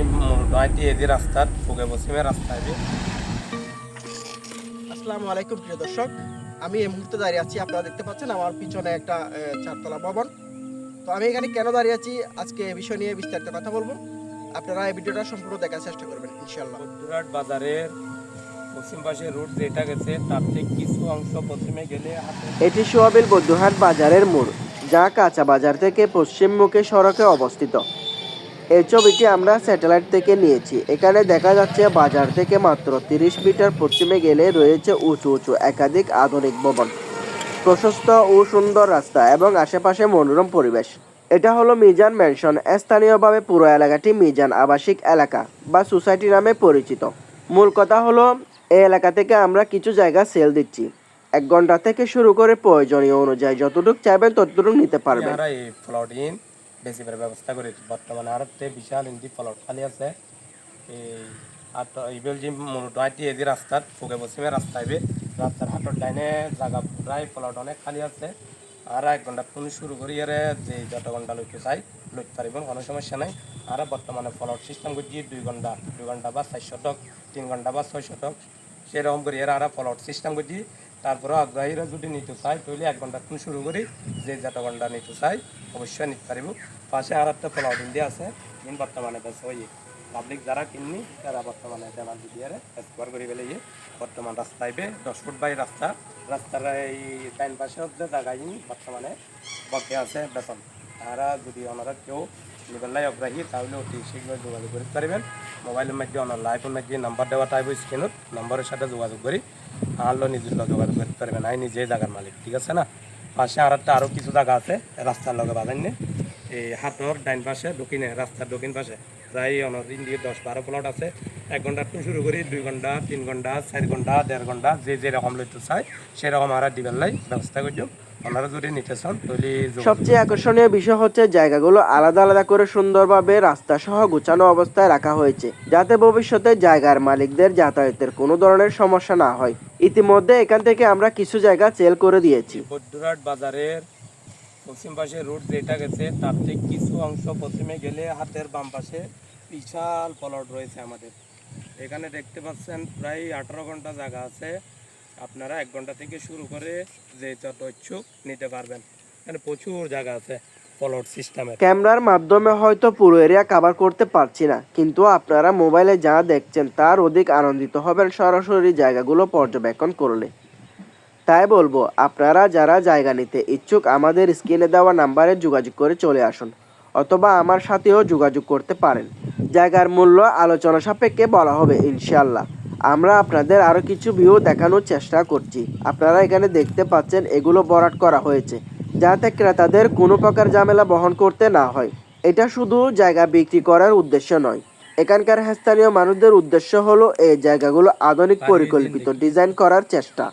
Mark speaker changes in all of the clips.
Speaker 1: যে নয়টি এদি রাস্তার পূর্ব পশ্চিমের রাস্তা হবে
Speaker 2: আসসালামু আলাইকুম প্রিয় দর্শক। আমি এই মুহূর্তে দাঁড়িয়ে আছি আপনারা দেখতে পাচ্ছেন আমার পিছনে একটা চারতলা ভবন। তো আমি এখানে কেন দাঁড়িয়ে আছি আজকে এই বিষয় নিয়ে বিস্তারিত কথা বলব। আপনারা এই ভিডিওটা সম্পূর্ণ দেখার চেষ্টা করবেন ইনশাল্লাহ
Speaker 1: বদ্রুরাট বাজারের পশ্চিম পাশে রুট যেটা গেছে তার থেকে কিছু অংশ পশ্চিমে গেলে
Speaker 3: এটি সোয়াবিল বৌদ্ধহাট বাজারের মোড় যা কাঁচা বাজার থেকে পশ্চিম মুখে সড়কে অবস্থিত। এই ছবিটি আমরা স্যাটেলাইট থেকে নিয়েছি। এখানে দেখা যাচ্ছে বাজার থেকে মাত্র তিরিশ মিটার পশ্চিমে গেলে রয়েছে উঁচু উঁচু একাধিক আধুনিক ভবন। প্রশস্ত ও সুন্দর রাস্তা এবং আশেপাশে মনোরম পরিবেশ। এটা হলো মিজান ম্যানশন, স্থানীয়ভাবে পুরো এলাকাটি মিজান আবাসিক এলাকা বা সোসাইটি নামে পরিচিত। মূল কথা হলো এই এলাকা থেকে আমরা কিছু জায়গা সেল দিচ্ছি। এক ঘণ্টা থেকে শুরু করে প্রয়োজনীয় অনুযায়ী যতটুকু চাইবেন ততটুকু নিতে পারবেন।
Speaker 1: করে ব্যবস্থা করেছি বর্তমানে আর বিশাল ইন্দি প্লট খালি আছে। এই আর তো এইবেল যে নয়টি এদি রাস্তার ফুকে পশ্চিমের রাস্তা হবে রাস্তার হাটর লাইনে জায়গা প্রায় প্লট অনেক খালি আছে। আর এক ঘণ্টা তুমি শুরু করি, এর যে যত ঘণ্টা লইতে চাই, লইতে পারিব, কোনো সমস্যা নাই। আর বর্তমানে প্লট সিস্টেম করছি দুই ঘণ্টা দুই ঘণ্টা বা চার শতক, তিন ঘণ্টা বা ছয় শতক। সেরকম করি, এর আর প্লট সিস্টেম করছি। তারপরে আগ্রহীরা যদি নিতে চাই তাহলে এক ঘণ্টা তুমি শুরু করি, যে যত ঘণ্টা নিতে চাই অবশ্যই নিতে পারিব। পাশে আর একটা প্লট ইন্ডিয়া আছে। ইন বর্তমানে বেশ ওই পাবলিক যারা কিননি, তারা বর্তমানে দেওয়াল দিয়ে স্কোয়ার করে ইয়ে বর্তমান রাস্তা আইবে দশ ফুট বাই রাস্তা। রাস্তার এই টাইম পাশে হচ্ছে জায়গায় বর্তমানে বকে আছে বেতন। তারা যদি ওনারা কেউ নিবেলাই অগ্রাহী, তাহলে অতি শীঘ্র যোগাযোগ করতে পারবেন। মোবাইলের মাধ্যমে ওনার লাইফের মাধ্যমে নাম্বার দেওয়া টাইপ স্ক্রিনত, নম্বরের সাথে যোগাযোগ করি। আনলো নিজের যোগাযোগ করতে পারবেন। আই নিজেই জায়গার মালিক, ঠিক আছে না? পাশে আর একটা আরও কিছু জায়গা আছে রাস্তার লগে বাজাইনে এই হাটর ডাইন পাশে দক্ষিণে রাস্তার দক্ষিণ পাশে। প্রায় অনদিন দিয়ে দশ বারো প্লট আছে। এক ঘণ্টা টু শুরু করি দুই ঘণ্টা তিন ঘণ্টা চার ঘণ্টা দেড় ঘণ্টা যে যেরকম লইতে চাই সেরকম আর দিবেন লাই ব্যবস্থা করছ ওনারা যদি নিতে চান তাহলে
Speaker 3: সবচেয়ে আকর্ষণীয় বিষয় হচ্ছে জায়গাগুলো আলাদা আলাদা করে সুন্দরভাবে রাস্তা সহ গুছানো অবস্থায় রাখা হয়েছে যাতে ভবিষ্যতে জায়গার মালিকদের যাতায়াতের কোনো ধরনের সমস্যা না হয়। ইতিমধ্যে এখান থেকে আমরা কিছু জায়গা সেল করে দিয়েছি।
Speaker 1: বাজারের পশ্চিম পাশে রোড যেটা গেছে, তার থেকে কিছু অংশ পশ্চিমে গেলে হাতের বাম পাশে বিশাল প্লট রয়েছে আমাদের। এখানে দেখতে পাচ্ছেন, প্রায় আঠারো ঘণ্টা জায়গা আছে। আপনারা এক ঘণ্টা থেকে শুরু করে যে যত ইচ্ছুক নিতে পারবেন। এখানে প্রচুর জায়গা আছে
Speaker 3: ক্যামেরার মাধ্যমে হয়তো পুরো এরিয়া কভার করতে পারছি না, কিন্তু আপনারা মোবাইলে যা দেখছেন, তার অধিক আনন্দিত হবেন সরাসরি জায়গাগুলো পর্যবেক্ষণ করলে। তাই বলব আপনারা যারা জায়গা নিতে ইচ্ছুক আমাদের স্ক্রিনে দেওয়া নাম্বারে যোগাযোগ করে চলে আসুন অথবা আমার সাথেও যোগাযোগ করতে পারেন। জায়গার মূল্য আলোচনা সাপেক্ষে বলা হবে ইনশাল্লাহ আমরা আপনাদের আরও কিছু ভিউ দেখানোর চেষ্টা করছি। আপনারা এখানে দেখতে পাচ্ছেন এগুলো বরাট করা হয়েছে যাতে ক্রেতাদের কোনো প্রকার ঝামেলা বহন করতে না হয়। এটা শুধু জায়গা বিক্রি করার উদ্দেশ্য নয়। এখানকার স্থানীয় মানুষদের উদ্দেশ্য হলো এই জায়গাগুলো আধুনিক পরিকল্পিত ডিজাইন করার চেষ্টা।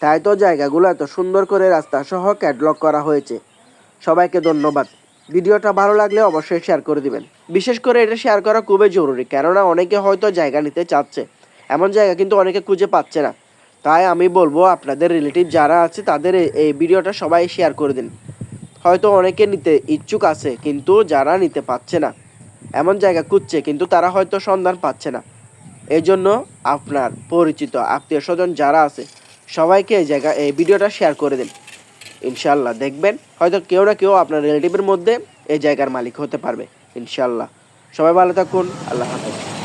Speaker 3: তাই তো জায়গাগুলো এত সুন্দর করে রাস্তা সহ ক্যাটলগ করা হয়েছে। সবাইকে ধন্যবাদ। ভিডিওটা ভালো লাগলে অবশ্যই শেয়ার করে দিবেন। বিশেষ করে এটা শেয়ার করা খুবই জরুরি, কেননা অনেকে হয়তো জায়গা নিতে চাচ্ছে। এমন জায়গা কিন্তু অনেকে খুঁজে পাচ্ছে না। তাই আমি বলব, আপনাদের রিলেটিভ যারা আছে, তাদের এই- ভিডিওটা সবাই শেয়ার করে দিন। হয়তো অনেকে নিতে ইচ্ছুক আছে, কিন্তু যারা নিতে পারছে না। এমন জায়গা খুঁজছে, কিন্তু তারা হয়তো সন্ধান পাচ্ছে না। এজন্য আপনার পরিচিত, আত্মীয় স্বজন যারা আছে সবাইকে এই জায়গা এই ভিডিওটা শেয়ার করে দিন। ইনশাল্লাহ দেখবেন, হয়তো কেউ না কেউ আপনার রিলেটিভের মধ্যে এই জায়গার মালিক হতে পারবে। ইনশাল্লাহ সবাই ভালো থাকুন, আল্লাহ হাফেজ।